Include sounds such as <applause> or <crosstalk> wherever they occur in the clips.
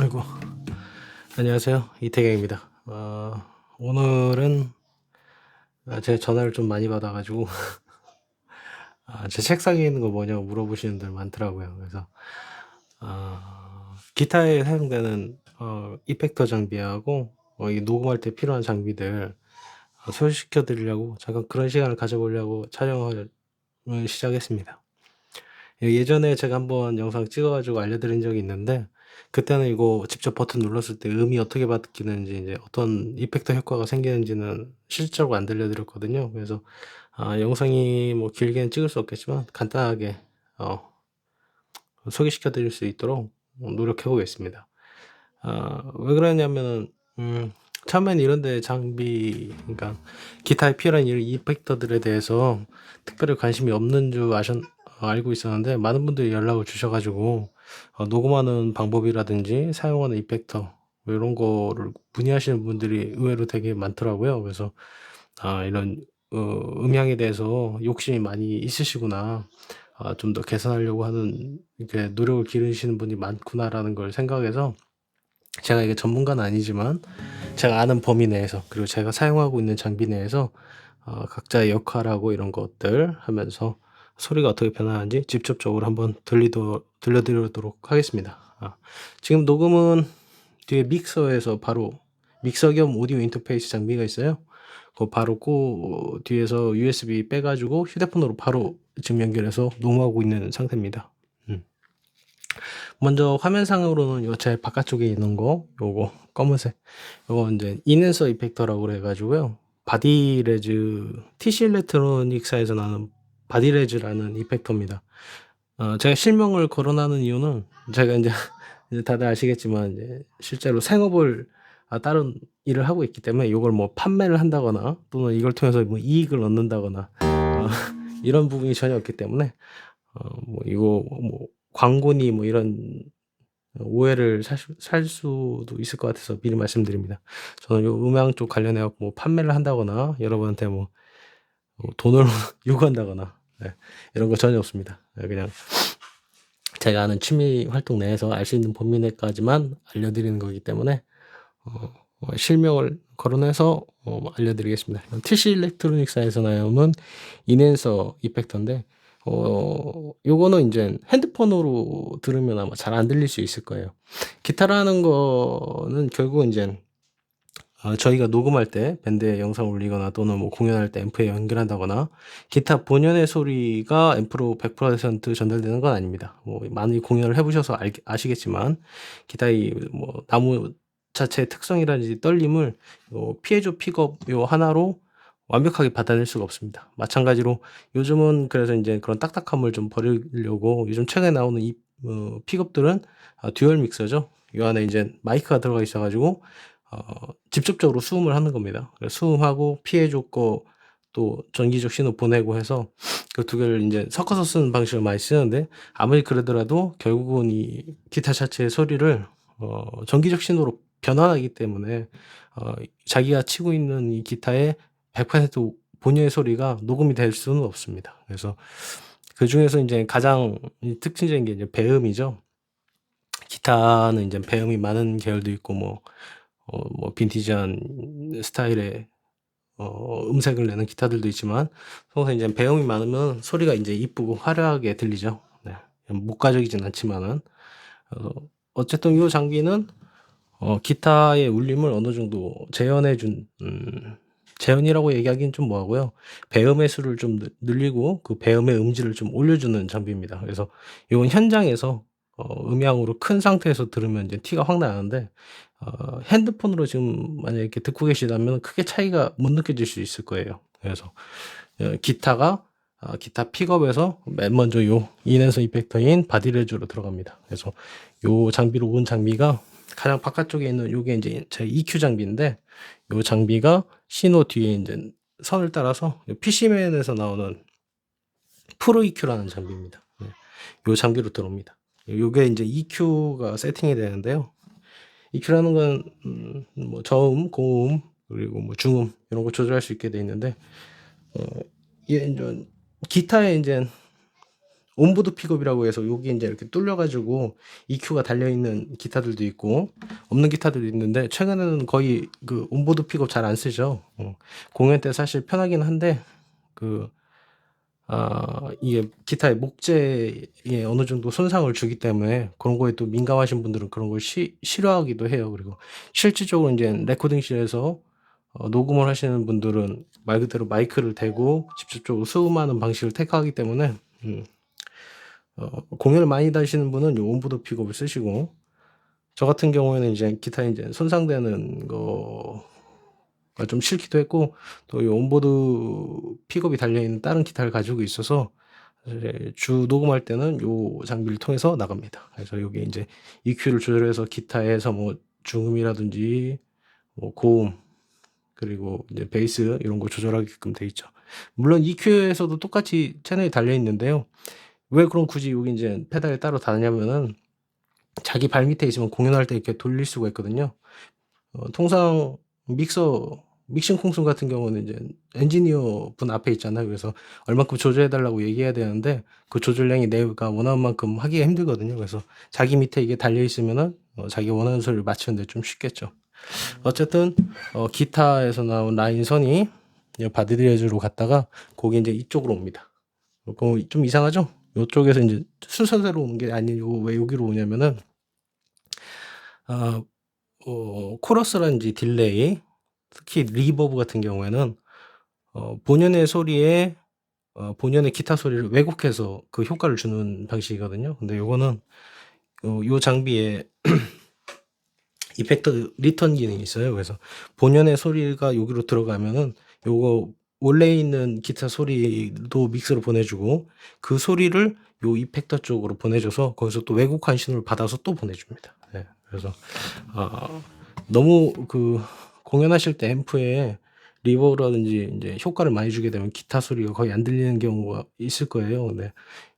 아이고 안녕하세요 이태경입니다. 어, 오늘은 아, 제 전화를 좀 많이 받아 가지고 <laughs> 아, 제 책상에 있는 거 뭐냐고 물어보시는 분들 많더라고요. 그래서 어, 기타에 사용되는 어, 이펙터 장비하고 어, 이 녹음할 때 필요한 장비들 어, 소개시켜 드리려고 잠깐 그런 시간을 가져보려고 촬영을 시작했습니다. 예전에 제가 한번 영상 찍어 가지고 알려드린 적이 있는데 그때는 이거 직접 버튼 눌렀을 때 음이 어떻게 바뀌는지 이제 어떤 이펙터 효과가 생기는지는 실제로 안 들려드렸거든요. 그래서 아, 영상이 뭐 길게는 찍을 수 없겠지만 간단하게 어, 소개시켜 드릴 수 있도록 노력해 보겠습니다. 아, 왜 그러냐면은 음, 처음엔 이런 데 장비 그러니까 기타에 필요한 이런 이펙터들에 대해서 특별히 관심이 없는 줄 아셨 어, 알고 있었는데 많은 분들이 연락을 주셔 가지고 어, 녹음하는 방법이라든지 사용하는 이펙터 뭐 이런 거를 문의하시는 분들이 의외로 되게 많더라고요. 그래서 아, 이런 어, 음향에 대해서 욕심이 많이 있으시구나. 아, 좀 더 개선하려고 하는 이렇게 노력을 기르시는 분이 많구나라는 걸 생각해서 제가 이게 전문가는 아니지만 제가 아는 범위 내에서 그리고 제가 사용하고 있는 장비 내에서 어, 각자의 역할하고 이런 것들 하면서 소리가 어떻게 변하는지 직접적으로 한번 들리도, 들려드리도록 하겠습니다. 아, 지금 녹음은 뒤에 믹서에서 바로 믹서 겸 오디오 인터페이스 장비가 있어요. 그 바로 그 뒤에서 USB 빼가지고 휴대폰으로 바로 지금 연결해서 녹음하고 있는 상태입니다. 음. 먼저 화면상으로는 요 제 바깥쪽에 있는 거 요거 검은색 요거 이제 인앤서 이펙터라고 그래가지고요 바디레즈 TC 일렉트로닉사에서 나는 바디레즈라는 이펙터입니다. 어, 제가 실명을 거론하는 이유는 제가 이제, <laughs> 이제 다들 아시겠지만 이제 실제로 생업을 아, 다른 일을 하고 있기 때문에 이걸 뭐 판매를 한다거나 또는 이걸 통해서 뭐 이익을 얻는다거나 어, <laughs> 이런 부분이 전혀 없기 때문에 어, 뭐 이거 뭐 광고니 뭐 이런 오해를 살, 수- 살 수도 있을 것 같아서 미리 말씀드립니다. 저는 요 음향 쪽 관련해 갖고 뭐 판매를 한다거나 여러분한테 뭐 어, 돈을 <laughs> 요구한다거나 네, 이런 거 전혀 없습니다. 네, 그냥 제가 아는 취미 활동 내에서 알 수 있는 범위 내까지만 알려드리는 거기 때문에 어, 어, 실명을 거론해서 어, 알려드리겠습니다. TC 일렉트로닉사에서 나오는 인앤서 이펙터인데 어, 요거는 이제 핸드폰으로 들으면 아마 잘 안 들릴 수 있을 거예요. 기타라는 거는 결국 이제 어, 저희가 녹음할 때 밴드에 영상 올리거나 또는 뭐 공연할 때 앰프에 연결한다거나 기타 본연의 소리가 앰프로 100% 전달되는 건 아닙니다. 뭐 많이 공연을 해보셔서 알, 아시겠지만 기타의 뭐 나무 자체의 특성이라든지 떨림을 요 피해조 픽업 요 하나로 완벽하게 받아낼 수가 없습니다. 마찬가지로 요즘은 그래서 이제 그런 딱딱함을 좀 버리려고 요즘 최근에 나오는 이 어, 픽업들은 아, 듀얼 믹서죠. 이 안에 이제 마이크가 들어가 있어가지고 어, 직접적으로 수음을 하는 겁니다. 수음하고 피해줘 거또 전기적 신호 보내고 해서 그 두 개를 이제 섞어서 쓰는 방식을 많이 쓰는데 아무리 그러더라도 결국은 이 기타 자체의 소리를 어, 전기적 신호로 변환하기 때문에 어, 자기가 치고 있는 이 기타의 100% 본연의 소리가 녹음이 될 수는 없습니다. 그래서 그 중에서 이제 가장 이 특징적인 게 이제 배음이죠. 기타는 이제 배음이 많은 계열도 있고 뭐, 어, 뭐 빈티지한 스타일의 어, 음색을 내는 기타들도 있지만 평소에 이제 배음이 많으면 소리가 이제 이쁘고 화려하게 들리죠. 네. 목가적이진 않지만은 어, 어쨌든 이 장비는 어, 기타의 울림을 어느 정도 재현해 준 음, 재현이라고 얘기하기는 좀 뭐하고요. 배음의 수를 좀 늘- 늘리고 그 배음의 음질을 좀 올려주는 장비입니다. 그래서 이건 현장에서 어, 음향으로 큰 상태에서 들으면 이제 티가 확 나는데 어, 핸드폰으로 지금 만약에 이렇게 듣고 계시다면 크게 차이가 못 느껴질 수 있을 거예요. 그래서 어, 기타가 아, 기타 픽업에서 맨 먼저 요 인앤서 이펙터인 바디 레즈로 들어갑니다. 그래서 요 장비로 온 장비가 가장 바깥쪽에 있는 요게 이제 제 EQ 장비인데 요 장비가 신호 뒤에 이제 선을 따라서 PC맨에서 나오는 프로 EQ라는 장비입니다. 네. 요 장비로 들어옵니다. 요게 이제 EQ가 세팅이 되는데요. EQ라는 건, 음, 뭐 저음, 고음, 그리고 뭐 중음, 이런 거 조절할 수 있게 돼 있는데, 어, 이게 이제 기타에 이제 온보드 픽업이라고 해서 여기 이제 이렇게 뚫려 가지고 EQ가 달려 있는 기타들도 있고 없는 기타들도 있는데 최근에는 거의 그 온보드 픽업 잘 안 쓰죠. 어, 공연 때 사실 편하긴 한데 그 아, 이게 기타의 목재에 어느 정도 손상을 주기 때문에 그런 거에 또 민감하신 분들은 그런 걸 시, 싫어하기도 해요. 그리고 실질적으로 이제 레코딩실에서 어, 녹음을 하시는 분들은 말 그대로 마이크를 대고 직접적으로 수음하는 방식을 택하기 때문에 음, 어, 공연을 많이 다니시는 분은 요 온보드 픽업을 쓰시고 저 같은 경우에는 이제 기타 이제 손상되는 거가 좀 싫기도 했고 또 이 온보드 픽업이 달려 있는 다른 기타를 가지고 있어서 주 녹음할 때는 요 장비를 통해서 나갑니다. 그래서 여기 이제 EQ를 조절해서 기타에서 뭐 중음이라든지 뭐 고음 그리고 이제 베이스 이런 거 조절하게끔 돼 있죠. 물론 EQ에서도 똑같이 채널이 달려 있는데요. 왜 그럼 굳이 여기 이제 페달이 따로 다냐면은 자기 발 밑에 있으면 공연할 때 이렇게 돌릴 수가 있거든요. 어, 통상 믹서 믹싱 콩순 같은 경우는 이제 엔지니어 분 앞에 있잖아요. 그래서 얼만큼 조절해 달라고 얘기해야 되는데 그 조절량이 내가 원하는 만큼 하기가 힘들거든요. 그래서 자기 밑에 이게 달려 있으면은 어, 자기 원하는 소리를 맞추는데 좀 쉽겠죠. 어쨌든 어, 기타에서 나온 라인선이 바디드레즈로 갔다가 거기 이제 이쪽으로 옵니다. 어, 좀 이상하죠? 이쪽에서 이제 순서대로 오는 게 아니고 왜 여기로 오냐면은 아, 어, 코러스라든지 딜레이, 특히 리버브 같은 경우에는 어, 본연의 소리에 어, 본연의 기타 소리를 왜곡해서 그 효과를 주는 방식이거든요. 근데 요거는 어, 요 장비에 <clears throat> 이펙터 리턴 기능이 있어요. 그래서 본연의 소리가 여기로 들어가면은 요거 원래 있는 기타 소리도 믹스로 보내주고 그 소리를 요 이펙터 쪽으로 보내줘서 거기서 또 왜곡한 신호를 받아서 또 보내줍니다. 네, 그래서 어, 너무 그 공연하실 때 앰프에 리버라든지 이제 효과를 많이 주게 되면 기타 소리가 거의 안 들리는 경우가 있을 거예요. 근데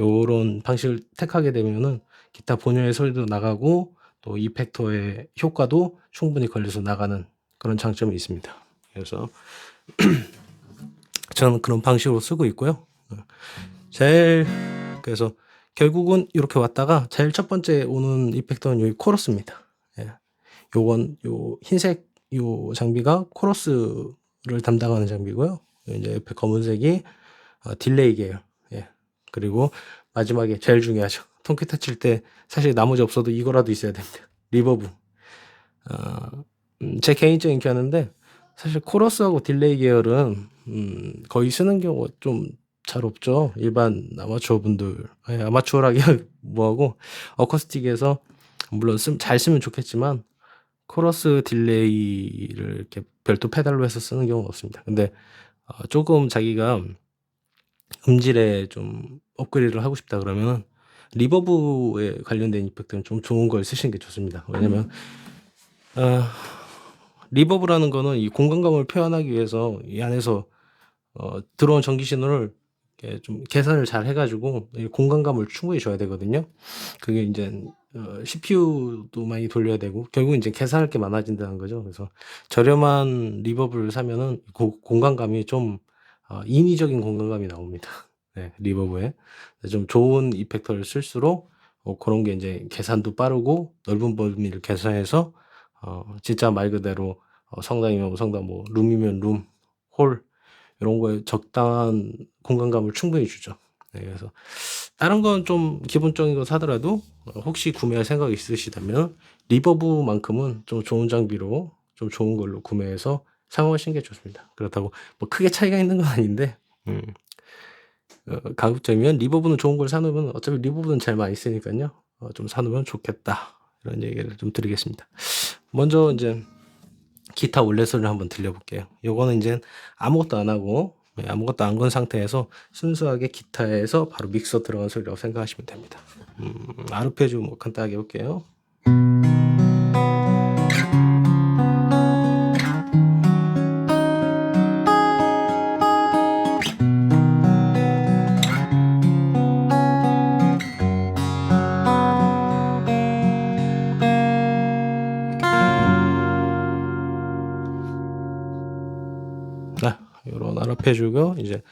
요런 방식을 택하게 되면은 기타 본연의 소리도 나가고 또 이펙터의 효과도 충분히 걸려서 나가는 그런 장점이 있습니다. 그래서 <clears throat> 저는 그런 방식으로 쓰고 있고요. 제일 그래서 결국은 이렇게 왔다가 제일 첫 번째 오는 이펙터는 여기 코러스입니다. 예. 요건 요 흰색 요 장비가 코러스를 담당하는 장비고요. 이제 옆에 검은색이 어, 딜레이 계열. 예. 그리고 마지막에 제일 중요하죠. 통기타 칠 때 사실 나머지 없어도 이거라도 있어야 됩니다. 리버브. 어, 음, 제 개인적인 견해인데 사실 코러스하고 딜레이 계열은 음, 거의 쓰는 경우가 좀 잘 없죠. 일반 아마추어 분들 예, 아마추어라기 <laughs> 뭐하고 어쿠스틱에서 물론 쓰, 잘 쓰면 좋겠지만 코러스 딜레이를 이렇게 별도 페달로 해서 쓰는 경우는 없습니다. 근데 어, 조금 자기가 음질에 좀 업그레이드를 하고 싶다 그러면은 리버브에 관련된 이펙트는 좀 좋은 걸 쓰시는 게 좋습니다. 왜냐면 어, 리버브라는 거는 이 공간감을 표현하기 위해서 이 안에서 어, 들어온 전기 신호를 좀 계산을 잘 해가지고 공간감을 충분히 줘야 되거든요. 그게 이제 어, CPU도 많이 돌려야 되고 결국 이제 계산할 게 많아진다는 거죠. 그래서 저렴한 리버브를 사면은 고, 공간감이 좀 어, 인위적인 공간감이 나옵니다. <laughs> 네, 리버브에 좀 좋은 이펙터를 쓸수록 어, 그런 게 이제 계산도 빠르고 넓은 범위를 계산해서 어, 진짜 말 그대로 어, 성당이면 성당, 뭐 룸이면 룸, 홀 이런 거에 적당한 공간감을 충분히 주죠. 네, 그래서 다른 건 좀 기본적인 거 사더라도 어, 혹시 구매할 생각이 있으시다면 리버브만큼은 좀 좋은 장비로 좀 좋은 걸로 구매해서 사용하시는 게 좋습니다. 그렇다고 뭐 크게 차이가 있는 건 아닌데 음. 어, 가급적이면 리버브는 좋은 걸 사놓으면 어차피 리버브는 잘 많이 쓰니까요. 어, 좀 사놓으면 좋겠다. 이런 얘기를 좀 드리겠습니다. 먼저 이제 기타 원래 소리를 한번 들려볼게요. 요거는 이제 아무것도 안 하고 네, 아무것도 안 건 상태에서 순수하게 기타에서 바로 믹서 들어간 소리라고 생각하시면 됩니다. 음, 아르페지오 뭐 간단하게 해볼게요. 아르페지오가 이제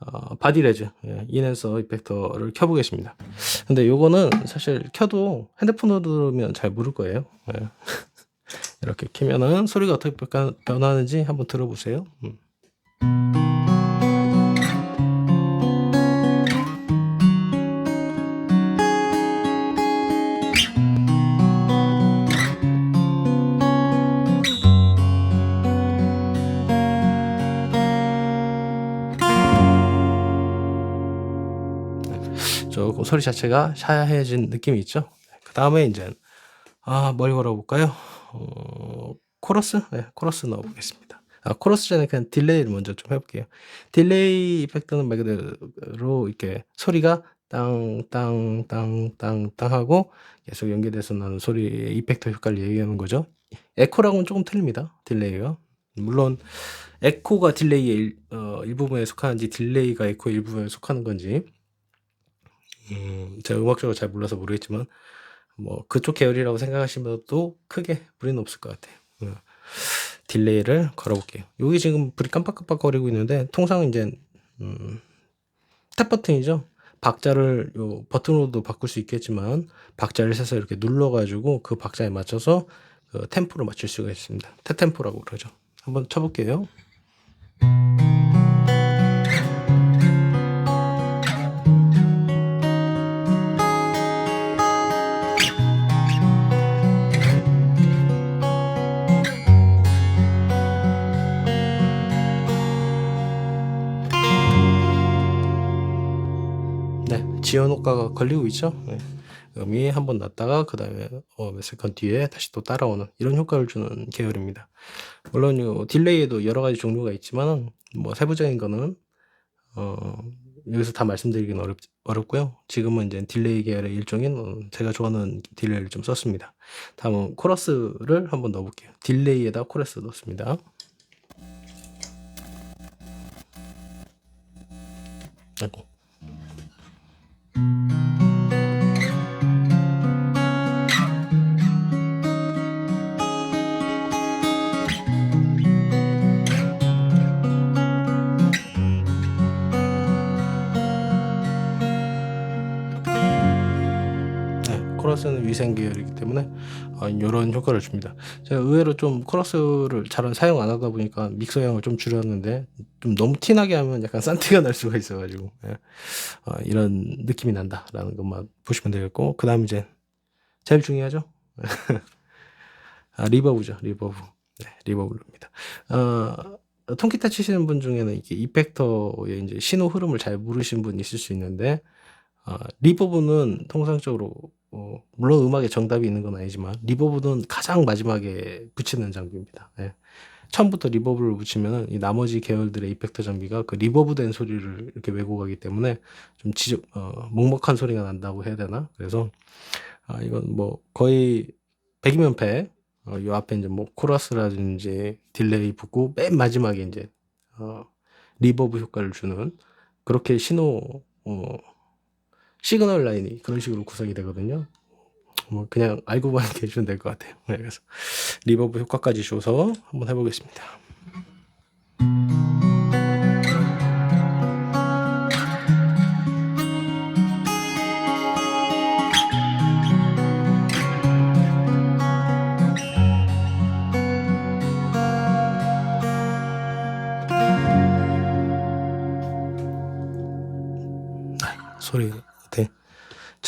어, 바디레즈 예, 인앤서 이펙터를 켜보겠습니다. 근데 요거는 사실 켜도 핸드폰으로 들으면 잘 모를 거예요. 예. <laughs> 이렇게 키면은 소리가 어떻게 변- 변하는지 한번 들어보세요. 음. 소리 자체가 샤야해진 느낌이 있죠. 그 다음에 이제 아, 뭘 걸어볼까요? 어, 코러스? 네, 코러스 넣어보겠습니다. 아, 코러스 전에 그냥 딜레이를 먼저 좀 해볼게요. 딜레이 이펙트는 말 그대로 이렇게 소리가 땅, 땅, 땅, 땅, 땅 하고 계속 연결돼서 나는 소리의 이펙터 효과를 얘기하는 거죠. 에코랑은 조금 틀립니다. 딜레이가. 물론 에코가 딜레이의 일, 어, 일부분에 속하는지 딜레이가 에코의 일부분에 속하는 건지 음, 제가 음악적으로 잘 몰라서 모르겠지만 뭐 그쪽 계열이라고 생각하시면도 크게 무리는 없을 것 같아요. 어, 딜레이를 걸어볼게요. 여기 지금 불이 깜빡깜빡거리고 있는데 통상 이제 음, 탭 버튼이죠. 박자를 요 버튼으로도 바꿀 수 있겠지만 박자를 세서 이렇게 눌러가지고 그 박자에 맞춰서 그 템포를 맞출 수가 있습니다. 탭 템포라고 그러죠. 한번 쳐볼게요. 지연 효과가 걸리고 있죠. 네. 음이 한 번 났다가 그 다음에 어, 몇 세컨 뒤에 다시 또 따라오는 이런 효과를 주는 계열입니다. 물론 요 딜레이에도 여러 가지 종류가 있지만 뭐 세부적인 거는 어, 여기서 다 말씀드리긴 어렵, 어렵고요. 지금은 이제 딜레이 계열의 일종인 어, 제가 좋아하는 딜레이를 좀 썼습니다. 다음은 코러스를 한번 넣어볼게요. 딜레이에다 코러스 넣습니다. 아이고. 위생 계열이기 때문에 어, 이런 효과를 줍니다. 제가 의외로 좀 코러스를 잘 사용 안 하다 보니까 믹서량을 좀 줄였는데 좀 너무 티나게 하면 약간 싼티가 날 수가 있어가지고 예. 어, 이런 느낌이 난다라는 것만 보시면 되겠고 그 다음 이제 제일 중요하죠. <laughs> 아, 리버브죠, 리버브. 네, 리버브입니다. 어, 통기타 치시는 분 중에는 이게 이펙터의 이제 신호 흐름을 잘 모르신 분 있을 수 있는데 어, 리버브는 통상적으로 어, 물론 음악에 정답이 있는 건 아니지만 리버브는 가장 마지막에 붙이는 장비입니다. 예. 처음부터 리버브를 붙이면은 이 나머지 계열들의 이펙터 장비가 그 리버브된 소리를 이렇게 왜곡하기 때문에 좀 지적 어, 먹먹한 소리가 난다고 해야 되나? 그래서 아, 이건 뭐 거의 100이면 100. 어, 요 앞에 이제 뭐 코러스라든지 딜레이 붙고 맨 마지막에 이제 어, 리버브 효과를 주는 그렇게 신호 어, 시그널 라인이 그런 식으로 구성이 되거든요. 뭐 그냥 알고만 계시면 될 것 같아요. 네, 그래서 리버브 효과까지 줘서 한번 해보겠습니다.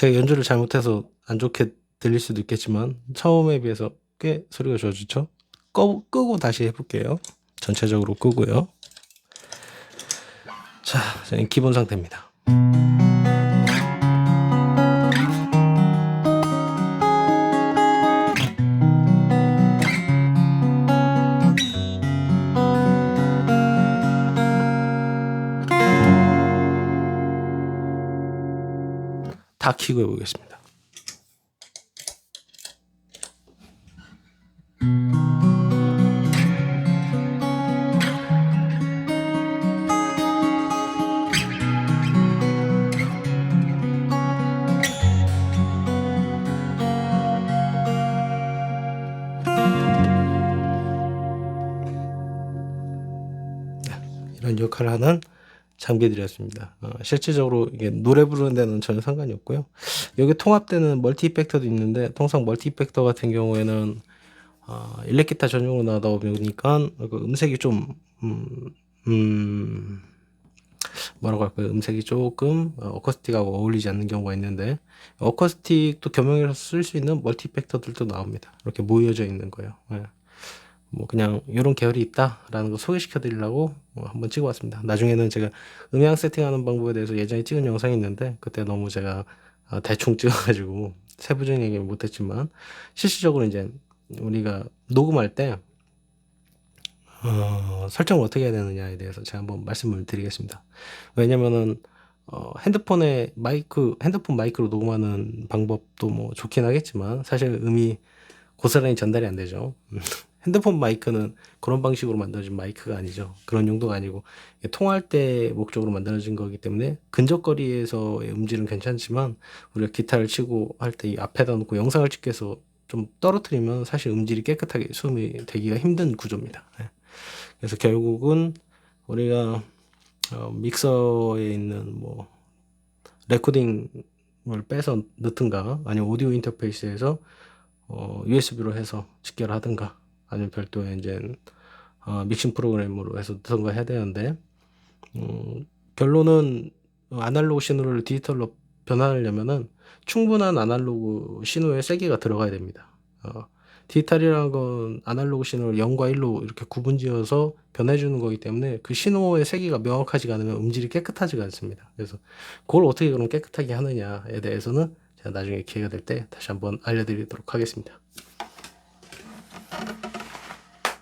제가 연주를 잘못해서 안 좋게 들릴 수도 있겠지만 처음에 비해서 꽤 소리가 좋아졌죠? 꺼, 끄고 다시 해볼게요. 전체적으로 끄고요. 자, 기본 상태입니다. 다 키고 해보겠습니다. 이런 역할을 하는 장비들이었습니다. 어, 실질적으로 이게 노래 부르는 데는 전혀 상관이 없고요. 여기 통합되는 멀티 이펙터도 있는데 통상 멀티 이펙터 같은 경우에는 어, 일렉 기타 전용으로 나다 보니까 그 음색이 좀 음, 음, 뭐라고 할까요? 음색이 조금 어, 어쿠스틱하고 어울리지 않는 경우가 있는데 어쿠스틱도 겸용해서 쓸 수 있는 멀티 이펙터들도 나옵니다. 이렇게 모여져 있는 거예요. 예. 뭐 그냥 이런 계열이 있다라는 거 소개시켜 드리려고 어, 한번 찍어봤습니다. 나중에는 제가 음향 세팅하는 방법에 대해서 예전에 찍은 영상이 있는데 그때 너무 제가 아, 대충 <laughs> 찍어가지고 세부적인 얘기 는 못했지만 실질적으로 이제 우리가 녹음할 때 어, 설정을 어떻게 해야 되느냐에 대해서 제가 한번 말씀을 드리겠습니다. 왜냐면은 어, 핸드폰에 마이크 핸드폰 마이크로 녹음하는 방법도 뭐 좋긴 하겠지만 사실 음이 고스란히 전달이 안 되죠. <laughs> 핸드폰 마이크는 그런 방식으로 만들어진 마이크가 아니죠. 그런 용도가 아니고 통화할 때 목적으로 만들어진 거기 때문에 근접거리에서의 음질은 괜찮지만 우리가 기타를 치고 할 때 이 앞에다 놓고 영상을 찍기 위해서 좀 떨어뜨리면 사실 음질이 깨끗하게 수음이 되기가 힘든 구조입니다. 예. 그래서 결국은 우리가 어, 믹서에 있는 뭐 레코딩을 빼서 넣든가 아니면 오디오 인터페이스에서 어, USB로 해서 직결하든가 아니면 별도의 이제 어, 믹싱 프로그램으로 해서 넣든가 해야 되는데 음, 결론은 아날로그 신호를 디지털로 변환하려면은 충분한 아날로그 신호의 세기가 들어가야 됩니다. 어, 디지털이라는 건 아날로그 신호를 0과 1로 이렇게 구분지어서 변해주는 거기 때문에 그 신호의 세기가 명확하지가 않으면 음질이 깨끗하지가 않습니다. 그래서 그걸 어떻게 그럼 깨끗하게 하느냐에 대해서는 제가 나중에 기회가 될 때 다시 한번 알려드리도록 하겠습니다.